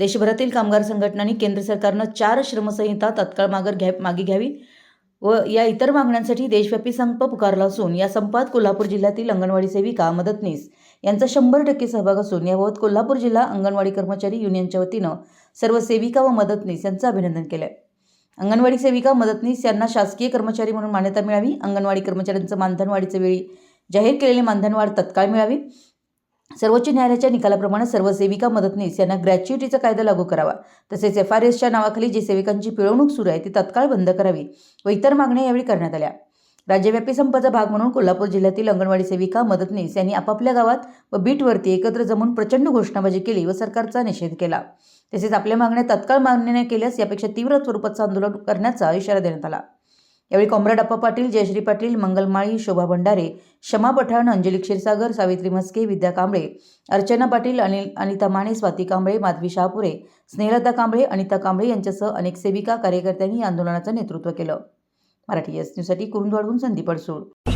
देशभरातील कामगार संघटनांनी केंद्र सरकारनं चार श्रमसंहिता तत्काळ मागर घ्या मागे घ्यावी व या इतर मागण्यांसाठी देशव्यापी संप पुकारला असून या संपात कोल्हापूर जिल्ह्यातील अंगणवाडी सेविका मदतनीस यांचा शंभर टक्के सहभाग असून याबाबत कोल्हापूर जिल्हा अंगणवाडी कर्मचारी युनियनच्या वतीनं सर्व सेविका व मदतनीस यांचं अभिनंदन केलं आहे अंगणवाडी सेविका मदतनीस यांना शासकीय कर्मचारी म्हणून मान्यता मिळावी. अंगणवाडी कर्मचाऱ्यांचं मानधनवाढीच्या वेळी जाहीर केलेले मानधनवाढ तत्काळ मिळावी. सर्वोच्च न्यायालयाच्या निकालाप्रमाणे सर्व सेविका मदतनीस यांना ग्रॅच्युइटीचा कायदा लागू करावा. तसेच एफ आर एसच्या नावाखाली जी सेविकांची पिळवणूक सुरू आहे ती तत्काळ बंद करावी व इतर मागण्या यावेळी करण्यात आल्या. राज्यव्यापी संपाचा भाग म्हणून कोल्हापूर जिल्ह्यातील अंगणवाडी सेविका मदतनीस यांनी आपापल्या गावात व बीटवरती एकत्र जमून प्रचंड घोषणाबाजी केली व सरकारचा निषेध केला. तसेच आपल्या मागण्या तत्काळ मान्य नाही केल्यास यापेक्षा तीव्र स्वरूपाचं आंदोलन करण्याचा इशारा देण्यात आला. यावेळी कॉम्रेड अप्पा पाटील जयश्री पाटील मंगलमाळी शोभा भंडारे क्षमा पठाण अंजली क्षीरसागर सावित्री मस्के विद्या कांबळे अर्चना पाटील अनिल अनिता माने स्वाती कांबळे माधवी शहापुरे स्नेहलता कांबळे अनिता कांबळे यांच्यासह अनेक सेविका कार्यकर्त्यांनी आंदोलनाचं नेतृत्व केलं. मराठी एस न्यूजसाठी कुरुंदवाडहून संदीप अडसूळ.